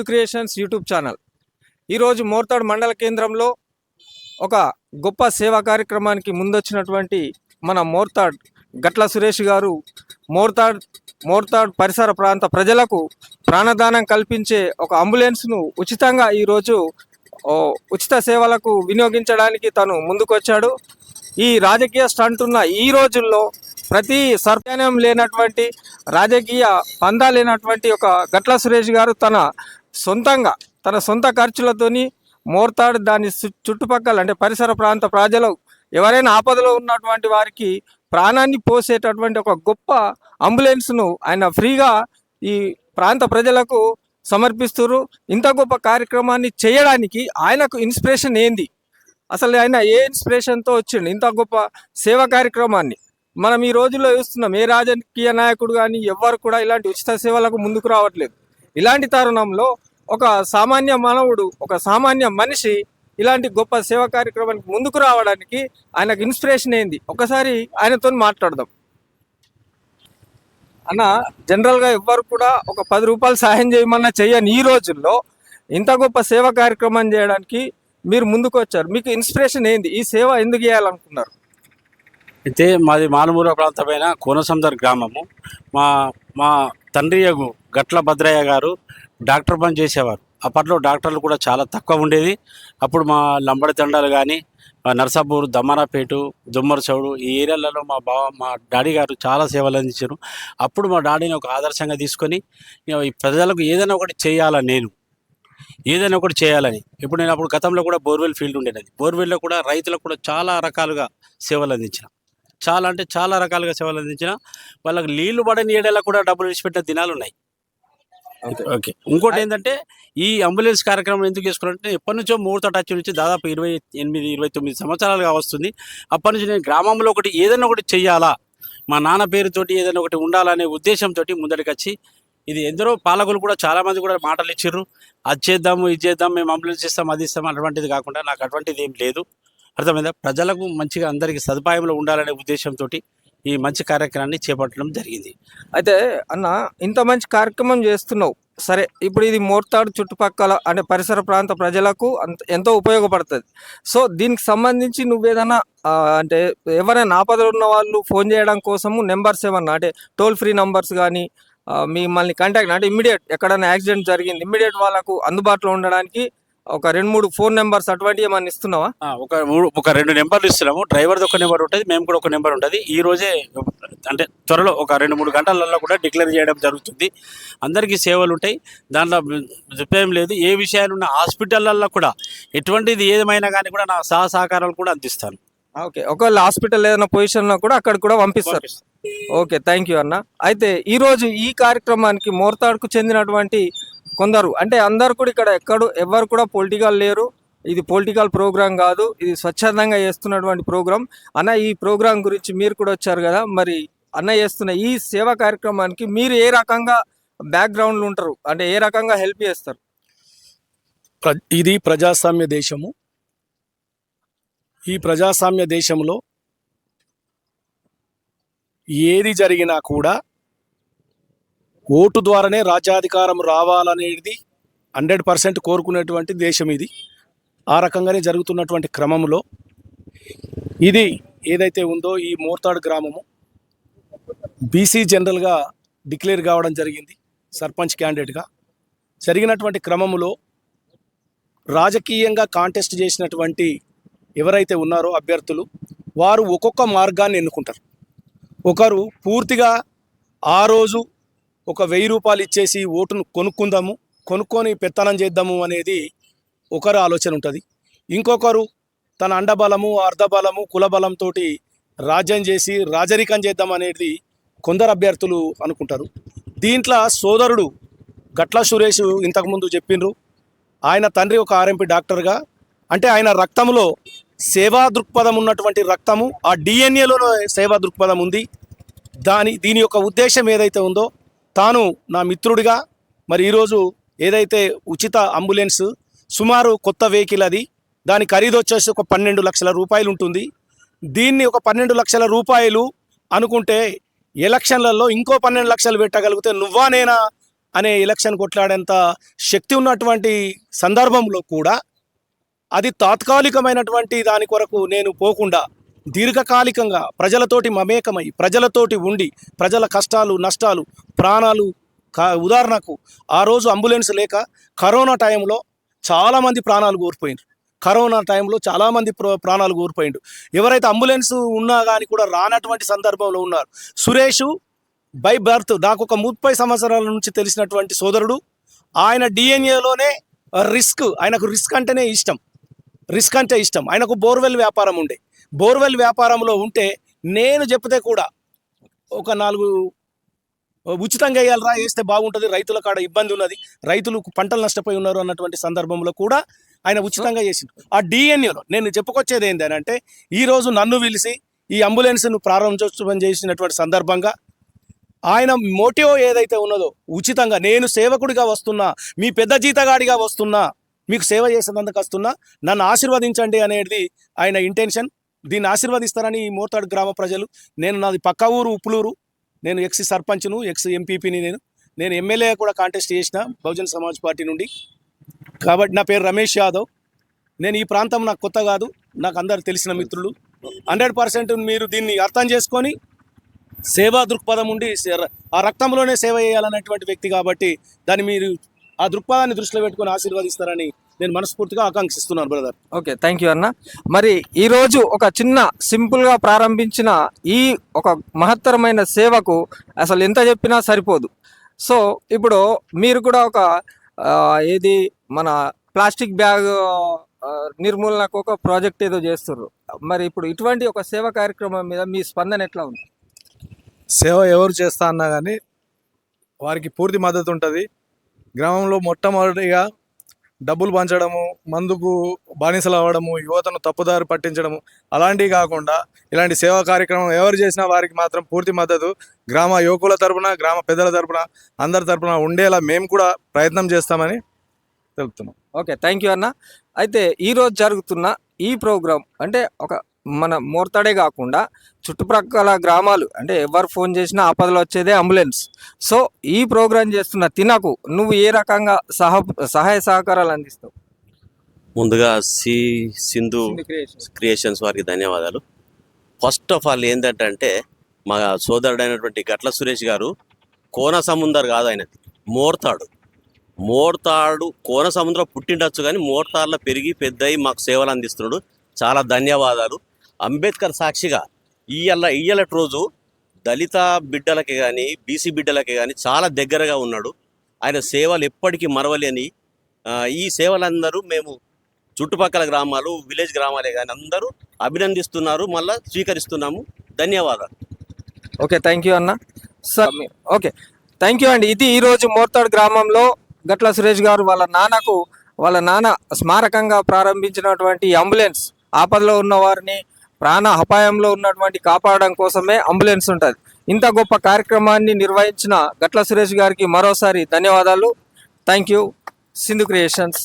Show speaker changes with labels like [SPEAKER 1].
[SPEAKER 1] Sindhu creations YouTube channel ఈరోజు మోర్తాడ్ మండల కేంద్రంలో ఒక గొప్ప సేవా కార్యక్రమానికి ముందొచ్చినటువంటి మన మోర్తాడ్ గట్ల సురేష్ గారు మోర్తాడ్ మోర్తాడ్ పరిసర ప్రాంత ప్రజలకు ప్రాణదానం కల్పించే ఒక అంబులెన్స్ను ఉచితంగా ఈరోజు ఉచిత సేవలకు వినియోగించడానికి తను ముందుకొచ్చాడు. ఈ రాజకీయ స్టంట్ ఉన్న ఈ రోజుల్లో ప్రతి సర్ప్యానం లేనటువంటి రాజకీయ పందా లేనటువంటి ఒక గట్ల సురేష్ గారు తన సొంతంగా తన సొంత ఖర్చులతోని మోర్తాడు దాని చుట్టుపక్కల అంటే పరిసర ప్రాంత ప్రజలు ఎవరైనా ఆపదలో ఉన్నటువంటి వారికి ప్రాణాన్ని పోసేటటువంటి ఒక గొప్ప అంబులెన్స్ను ఆయన ఫ్రీగా ఈ ప్రాంత ప్రజలకు సమర్పిస్తున్నారు ఇంత గొప్ప కార్యక్రమాన్ని చేయడానికి ఆయనకు ఇన్స్పిరేషన్ ఏంది? అసలు ఆయన ఏ ఇన్స్పిరేషన్తో వచ్చిండు ఇంత గొప్ప సేవా కార్యక్రమాన్ని? మనం ఈ రోజుల్లో చూస్తున్నాం ఏ రాజకీయ నాయకుడు కానీ ఎవ్వరు కూడా ఇలాంటి ఉచిత సేవలకు ముందుకు రావట్లేదు. ఇలాంటి తరుణంలో ఒక సామాన్య మానవుడు ఒక సామాన్య మనిషి ఇలాంటి గొప్ప సేవా కార్యక్రమానికి ముందుకు రావడానికి ఆయనకు ఇన్స్పిరేషన్ ఏంది? ఒకసారి ఆయనతో మాట్లాడదాం. అన్న జనరల్గా ఎవ్వరు కూడా ఒక పది రూపాయలు సహాయం చేయమన్నా చేయని ఈ రోజుల్లో ఇంత గొప్ప సేవా కార్యక్రమం చేయడానికి మీరు ముందుకు వచ్చారు. మీకు ఇన్స్పిరేషన్ ఏంది? ఈ సేవ ఎందుకు చేయాలనుకున్నారు?
[SPEAKER 2] అయితే మాది మానుమూల ప్రాంతమైన కోనసందర్ గ్రామము. మా మా తండ్రి యగు గట్ల భద్రయ్య గారు డాక్టర్ పని చేసేవారు. అప్పట్లో డాక్టర్లు కూడా చాలా తక్కువ ఉండేది. అప్పుడు మా లంబడి తండాలు కానీ నర్సాపూర్ దమ్మరాపేట దుమ్మరచౌడు ఈ ఏరియాలలో మా బావ మా డాడీ గారు చాలా సేవలు అందించారు. అప్పుడు మా డాడీని ఒక ఆదర్శంగా తీసుకొని ఈ ప్రజలకు ఏదైనా ఒకటి చేయాలని నేను. ఏదైనా ఒకటి చేయాలని. ఇప్పుడు నేను అప్పుడు గతంలో కూడా బోర్వెల్ ఫీల్డ్ ఉండేది బోర్వెల్లో కూడా రైతులకు కూడా చాలా రకాలుగా సేవలు అందించిన. చాలా అంటే చాలా రకాలుగా సేవలు అందించిన. వాళ్ళకి నీళ్ళు పడని ఏడేలా కూడా డబ్బులు విడిచిపెట్టిన దినాలు ఉన్నాయి. ఓకే. ఇంకోటి ఏంటంటే ఈ అంబులెన్స్ కార్యక్రమం ఎందుకు చేసుకున్నారంటే ఎప్పటి నుంచో ముహూర్త టచ్ నుంచి దాదాపు ఇరవై ఎనిమిది ఇరవై తొమ్మిది సంవత్సరాలుగా వస్తుంది. అప్పటి నుంచి నేను గ్రామంలో ఒకటి ఏదైనా ఒకటి చెయ్యాలా? మా నాన్న పేరుతోటి ఏదైనా ఒకటి ఉండాలనే ఉద్దేశంతో ముందరికి వచ్చి ఇది ఎందరో పాలకులు కూడా చాలా మంది కూడా మాటలు ఇచ్చిర్రు. అది చేద్దాము ఇది చేద్దాం మేము అంబులెన్స్ ఇస్తాం అది ఇస్తాం అటువంటిది కాకుండా నాకు అటువంటిది ఏం లేదు. అర్థమైందా? ప్రజలకు మంచిగా అందరికీ సదుపాయంలో ఉండాలనే ఉద్దేశంతో ఈ మంచి కార్యక్రమాన్ని చేపట్టడం జరిగింది.
[SPEAKER 1] అయితే అన్న ఇంత మంచి కార్యక్రమం చేస్తున్నావు. సరే ఇప్పుడు ఇది మోర్తాడు చుట్టుపక్కల అంటే పరిసర ప్రాంత ప్రజలకు అంత ఎంతో ఉపయోగపడుతుంది. సో దీనికి సంబంధించి నువ్వేదన్నా అంటే ఎవరైనా ఆపదలు ఉన్న వాళ్ళు ఫోన్ చేయడం కోసము నెంబర్స్ ఏమన్నా అంటే టోల్ ఫ్రీ నెంబర్స్ కానీ మిమ్మల్ని కాంటాక్ట్ అంటే ఇమ్మీడియట్ ఎక్కడైనా యాక్సిడెంట్ జరిగింది ఇమ్మీడియట్ వాళ్ళకు అందుబాటులో ఉండడానికి ఒక రెండు మూడు ఫోన్ నెంబర్స్ అటువంటివి ఏమన్నా ఇస్తున్నావా?
[SPEAKER 2] ఒక ఒక రెండు నెంబర్లు ఇస్తున్నాము. డ్రైవర్ది ఒక నెంబర్ ఉంటుంది మేము కూడా ఒక నెంబర్ ఉంటుంది. ఈ రోజే అంటే త్వరలో ఒక రెండు మూడు గంటలలో కూడా డిక్లేర్ చేయడం జరుగుతుంది. అందరికీ సేవలు ఉంటాయి. దాంట్లో దుప్పేం లేదు. ఏ విషయాలు ఉన్న హాస్పిటళ్ళల్లో కూడా ఎటువంటిది ఏమైనా కానీ కూడా నా సహ సహకారాలు కూడా అందిస్తాను.
[SPEAKER 1] ఓకే. ఒకవేళ హాస్పిటల్ ఏదైనా పొజిషన్లో కూడా అక్కడ కూడా పంపిస్తారు. ఓకే థ్యాంక్ యూ అన్న. అయితే ఈరోజు ఈ కార్యక్రమానికి మోర్తాడుకు చెందినటువంటి కొందరు అంటే అందరు కూడా ఇక్కడ ఎక్కడు ఎవరు కూడా పొలిటికల్ లేరు. ఇది పొలిటికల్ ప్రోగ్రామ్ కాదు ఇది స్వచ్ఛందంగా చేస్తున్నటువంటి ప్రోగ్రామ్ అన్న ఈ ప్రోగ్రామ్ గురించి మీరు కూడా వచ్చారు కదా మరి అన్న చేస్తున్న ఈ సేవా కార్యక్రమానికి మీరు ఏ రకంగా బ్యాక్గ్రౌండ్లు ఉంటారు? అంటే ఏ రకంగా హెల్ప్ చేస్తారు?
[SPEAKER 3] ప్ర- ఇది ప్రజాస్వామ్య దేశము. ఈ ప్రజాస్వామ్య దేశంలో ఏది జరిగినా కూడా ఓటు ద్వారానే రాజ్యాధికారం రావాలనేది హండ్రెడ్ పర్సెంట్ కోరుకునేటువంటి దేశం ఇది. ఆ రకంగానే జరుగుతున్నటువంటి క్రమంలో ఇది ఏదైతే ఉందో ఈ మోర్తాడు గ్రామము బీసీ జనరల్గా డిక్లేర్ కావడం జరిగింది సర్పంచ్ క్యాండిడేట్గా. జరిగినటువంటి క్రమంలో రాజకీయంగా కాంటెస్ట్ చేసినటువంటి ఎవరైతే ఉన్నారో అభ్యర్థులు వారు ఒక్కొక్క మార్గాన్ని ఎన్నుకుంటారు. ఒకరు పూర్తిగా ఆ రోజు ఒక వెయ్యి రూపాయలు ఇచ్చేసి ఓటును కొనుక్కుందాము కొనుక్కొని పెత్తనం చేద్దాము అనేది ఒకరు ఆలోచన ఉంటుంది. ఇంకొకరు తన అండబలము అర్ధబలము కులబలంతో రాజ్యం చేసి రాజరికం చేద్దాం అనేది కొందరు అభ్యర్థులు అనుకుంటారు. దీంట్లో సోదరుడు గట్ల సురేష్ ఇంతకుముందు చెప్పిండ్రు. ఆయన తండ్రి ఒక ఆర్ఎంపీ డాక్టర్గా అంటే ఆయన రక్తంలో సేవా దృక్పథం ఉన్నటువంటి రక్తము ఆ డిఎన్ఏలో సేవా దృక్పథం ఉంది. దాని దీని యొక్క ఉద్దేశం ఏదైతే ఉందో తాను నా మిత్రుడిగా మరి ఈరోజు ఏదైతే ఉచిత అంబులెన్స్ సుమారు కొత్త వెహికల్ అది దాని ఖరీదు వచ్చేసి ఒక పన్నెండు లక్షల రూపాయలు ఉంటుంది. దీన్ని ఒక పన్నెండు లక్షల రూపాయలు అనుకుంటే ఎలక్షన్లలో ఇంకో పన్నెండు లక్షలు పెట్టగలిగితే నువ్వా నేనా అనే ఎలక్షన్ కొట్లాడేంత శక్తి ఉన్నటువంటి సందర్భంలో కూడా అది తాత్కాలికమైనటువంటి దాని కొరకు నేను పోకుండా దీర్ఘకాలికంగా ప్రజలతోటి మమేకమై ప్రజలతోటి ఉండి ప్రజల కష్టాలు నష్టాలు ప్రాణాలు కా ఉదాహరణకు ఆ రోజు అంబులెన్స్ లేక కరోనా టైంలో చాలామంది ప్రాణాలు కోల్పోయినారు కరోనా టైంలో చాలామంది ప్ర- ప్రాణాలు కోల్పోయిండు ఎవరైతే అంబులెన్స్ ఉన్నా కానీ కూడా రానటువంటి సందర్భంలో ఉన్నారు. సురేష్ బై బర్త్ నాకు ఒక ముప్పై సంవత్సరాల నుంచి తెలిసినటువంటి సోదరుడు. ఆయన డిఎన్ఏలోనే రిస్క్ ఆయనకు రిస్క్ అంటేనే ఇష్టం. రిస్క్ అంటే ఇష్టం. ఆయనకు బోర్వెల్ వ్యాపారం ఉండే. బోర్వెల్ వ్యాపారంలో ఉంటే నేను చెప్తే కూడా ఒక నాలుగు ఉచితంగా వేయాలరా వేస్తే బాగుంటుంది రైతుల కాడ ఇబ్బంది ఉన్నది రైతులు పంటలు నష్టపోయి ఉన్నారు అన్నటువంటి సందర్భంలో కూడా ఆయన ఉచితంగా చేసిండు. ఆ డిఎన్ఏలో నేను చెప్పుకొచ్చేది ఏంటంటే ఈరోజు నన్ను పిలిచి ఈ అంబులెన్స్ను ప్రారంభోత్సవం చేసినటువంటి సందర్భంగా ఆయన మోటివ్ ఏదైతే ఉన్నదో ఉచితంగా నేను సేవకుడిగా వస్తున్నా మీ పెద్ద జీతగాడిగా వస్తున్నా మీకు సేవ చేసినందుకు వస్తున్నా నన్ను ఆశీర్వదించండి అనేది ఆయన ఇంటెన్షన్. దీన్ని ఆశీర్వదిస్తారని ఈ మోతాడు గ్రామ ప్రజలు. నేను నాది పక్క ఊరు ఉప్పులూరు. నేను ఎక్స్ సర్పంచ్ను ఎక్స్ ఎంపీపీని నేను. నేను ఎమ్మెల్యే కూడా కాంటెస్ట్ చేసిన బహుజన్ సమాజ్ పార్టీ నుండి. కాబట్టి నా పేరు రమేష్ యాదవ్. నేను ఈ ప్రాంతం నాకు కొత్త కాదు నాకు అందరు తెలిసిన మిత్రులు. హండ్రెడ్ పర్సెంట్ మీరు దీన్ని అర్థం చేసుకొని సేవా దృక్పథం ఉండి సే- ఆ రక్తంలోనే సేవ చేయాలన్నటువంటి వ్యక్తి కాబట్టి దాన్ని మీరు ఆ దృక్పథాన్ని దృష్టిలో పెట్టుకొని ఆశీర్వదిస్తారని నేను మనస్ఫూర్తిగా ఆకాంక్షిస్తున్నాను బ్రదర్
[SPEAKER 1] ఓకే థ్యాంక్ యూ అన్న. మరి ఈరోజు ఒక చిన్న సింపుల్గా ప్రారంభించిన ఈ ఒక మహత్తరమైన సేవకు అసలు ఎంత చెప్పినా సరిపోదు. సో ఇప్పుడు మీరు కూడా ఒక ఏది మన ప్లాస్టిక్ బ్యాగ్ నిర్మూలనకు ఒక ప్రాజెక్ట్ ఏదో చేస్తుర్రు. మరి ఇప్పుడు ఇటువంటి ఒక సేవా కార్యక్రమం మీద మీ స్పందన ఎట్లా ఉంది?
[SPEAKER 4] సేవ ఎవరు చేస్తా అన్నా కానీ వారికి పూర్తి మద్దతు ఉంటుంది. గ్రామంలో మొట్టమొదటిగా డబ్బులు పంచడము మందుకు బానిసలు అవ్వడము యువతను తప్పుదారి పట్టించడము అలాంటివి కాకుండా ఇలాంటి సేవా కార్యక్రమం ఎవరు చేసినా వారికి మాత్రం పూర్తి మద్దతు. గ్రామ యువకుల తరపున గ్రామ పెద్దల తరపున అందరి తరపున ఉండేలా మేము కూడా ప్రయత్నం చేస్తామని తెలుపుతున్నాం.
[SPEAKER 1] ఓకే థ్యాంక్ యూ అన్న. అయితే ఈరోజు జరుగుతున్న ఈ ప్రోగ్రాం అంటే ఒక మన మోర్తాడే కాకుండా చుట్టుప్రక్కల గ్రామాలు అంటే ఎవరు ఫోన్ చేసినా ఆపదలో వచ్చేదే అంబులెన్స్. సో ఈ ప్రోగ్రాం చేస్తున్న తినకు నువ్వు ఏ రకంగా సహ సహాయ సహకారాలు అందిస్తావు?
[SPEAKER 5] ముందుగా సి సింధు క్రియేషన్స్. వారికి ధన్యవాదాలు. ఫస్ట్ ఆఫ్ ఆల్ ఏంటంటే మా సోదరుడైనటువంటి గట్ల సురేష్ గారు కోన సముందర్ కాదు ఆయనది మోర్తాడు మోర్తాడు కోన సముద్రం పుట్టిండొచ్చు కానీ మోర్తాడులో పెరిగి పెద్దయి మాకు సేవలు అందిస్తున్నాడు. చాలా ధన్యవాదాలు. అంబేద్కర్ సాక్షిగా ఇయ్యల ఇయ్యలటి రోజు దళిత బిడ్డలకి కానీ బీసీ బిడ్డలకి కానీ చాలా దగ్గరగా ఉన్నాడు. ఆయన సేవలు ఎప్పటికీ మరవలేని ఈ సేవలందరూ మేము చుట్టుపక్కల గ్రామాలు విలేజ్ గ్రామాలే కానీ అందరూ అభినందిస్తున్నారు. మళ్ళీ స్వీకరిస్తున్నాము. ధన్యవాదాలు.
[SPEAKER 1] ఓకే థ్యాంక్ యూ అన్న. Sir okay. థ్యాంక్ యూ అండి. ఇది ఈరోజు మోర్తాడ్ గ్రామంలో గట్ల సురేష్ గారు వాళ్ళ నాన్నకు వాళ్ళ నాన్న స్మారకంగా ప్రారంభించినటువంటి అంబులెన్స్. ఆపదలో ఉన్న వారిని ప్రాణ అపాయంలో ఉన్నటువంటి కాపాడడం కోసమే అంబులెన్స్ ఉంటుంది. ఇంత గొప్ప కార్యక్రమాన్ని నిర్వహించిన గట్ల సురేష్ గారికి మరోసారి ధన్యవాదాలు. Thank you Sindhu creations